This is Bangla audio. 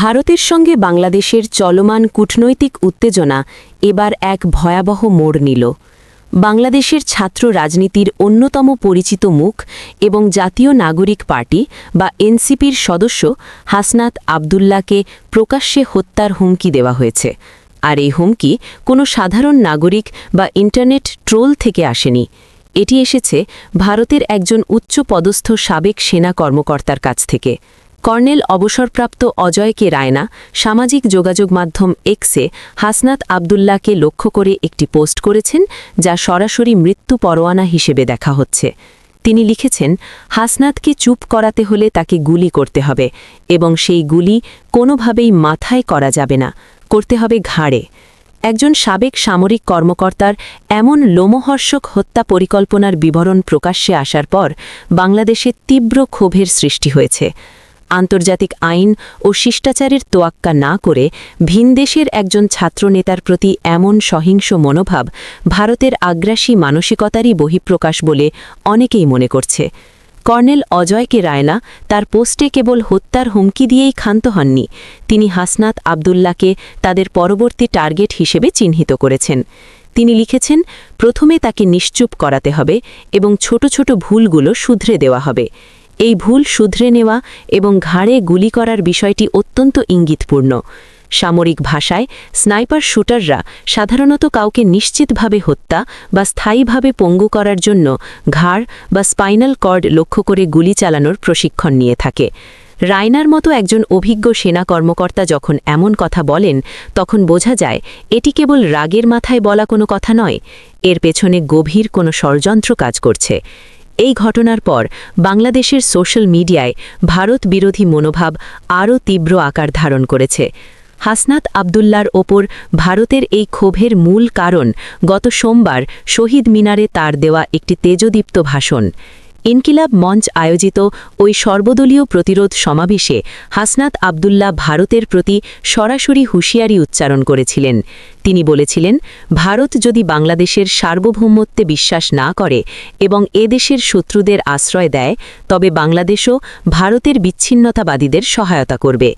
ভারতের সঙ্গে বাংলাদেশের চলমান কূটনৈতিক উত্তেজনা এবার এক ভয়াবহ মোড় নিল। বাংলাদেশের ছাত্র রাজনীতির অন্যতম পরিচিত মুখ এবং জাতীয় নাগরিক পার্টি বা এনসিপির সদস্য হাসনাত আবদুল্লাকে প্রকাশ্যে হত্যার হুমকি দেওয়া হয়েছে। আর এই হুমকি কোনো সাধারণ নাগরিক বা ইন্টারনেট ট্রোল থেকে আসেনি। এটি এসেছে ভারতের একজন উচ্চপদস্থ সাবেক সেনা কর্মকর্তার কাছ থেকে। কর্নেল অবসরপ্রাপ্ত অজয়কে রায়না সামাজিক যোগাযোগ মাধ্যম এক্সে হাসনাত আবদুল্লাকে লক্ষ্য করে একটি পোস্ট করেছেন, যা সরাসরি মৃত্যু পরোয়ানা হিসেবে দেখা হচ্ছে। তিনি লিখেছেন, হাসনাতকে চুপ করাতে হলে তাকে গুলি করতে হবে এবং সেই গুলি কোনোভাবেই মাথায় করা যাবে না, করতে হবে ঘাড়ে। একজন সাবেক সামরিক কর্মকর্তার এমন লোমহর্ষক হত্যা পরিকল্পনার বিবরণ প্রকাশ্যে আসার পর বাংলাদেশে তীব্র ক্ষোভের সৃষ্টি হয়েছে। আন্তর্জাতিক আইন ও শিষ্টাচারের তোয়াক্কা না করে ভিনদেশের একজন ছাত্রনেতার প্রতি এমন সহিংস মনোভাব ভারতের আগ্রাসী মানসিকতারই বহিঃপ্রকাশ বলে অনেকেই মনে করছে। কর্নেল অজয়কে রায়না তার পোস্টে কেবল হত্যার হুমকি দিয়েই ক্ষান্ত হননি, তিনি হাসনাত আবদুল্লাকে তাদের পরবর্তী টার্গেট হিসেবে চিহ্নিত করেছেন। তিনি লিখেছেন, প্রথমে তাকে নিশ্চুপ করাতে হবে এবং ছোট ছোট ভুলগুলো শুধরে দেওয়া হবে। এই ভুল শুধরে নেওয়া এবং ঘাড়ে গুলি করার বিষয়টি অত্যন্ত ইঙ্গিতপূর্ণ। সামরিক ভাষায় স্নাইপার শুটাররা সাধারণত কাউকে নিশ্চিতভাবে হত্যা বা স্থায়ীভাবে পঙ্গু করার জন্য ঘাড় বা স্পাইনাল কর্ড লক্ষ্য করে গুলি চালানোর প্রশিক্ষণ নিয়ে থাকে। রায়নার মতো একজন অভিজ্ঞ সেনা কর্মকর্তা যখন এমন কথা বলেন, তখন বোঝা যায় এটি কেবল রাগের মাথায় বলা কোনো কথা নয়, এর পেছনে গভীর কোনো ষড়যন্ত্র কাজ করছে। এই ঘটনার পর বাংলাদেশের সোশ্যাল মিডিয়ায় ভারত বিরোধী মনোভাব আরও তীব্র আকার ধারণ করেছে। হাসনাত আবদুল্লার ওপর ভারতের এই ক্ষোভের মূল কারণ গত সোমবার শহীদ মিনারে তার দেওয়া একটি তেজদীপ্ত ভাষণ। ইনকিলাব মঞ্চ আয়োজিত ওই সর্বদলীয় প্রতিরোধ সমাবেশে হাসনাত আবদুল্লাহ ভারতের প্রতি সরাসরি হুঁশিয়ারি উচ্চারণ করেছিলেন। তিনি বলেছিলেন, ভারত যদি বাংলাদেশের সার্বভৌমত্বে বিশ্বাস না করে এবং এদেশের দেশের শত্রুদের আশ্রয় দেয়, তবে বাংলাদেশও ভারতের বিচ্ছিন্নতাবাদীদের সহায়তা করবে।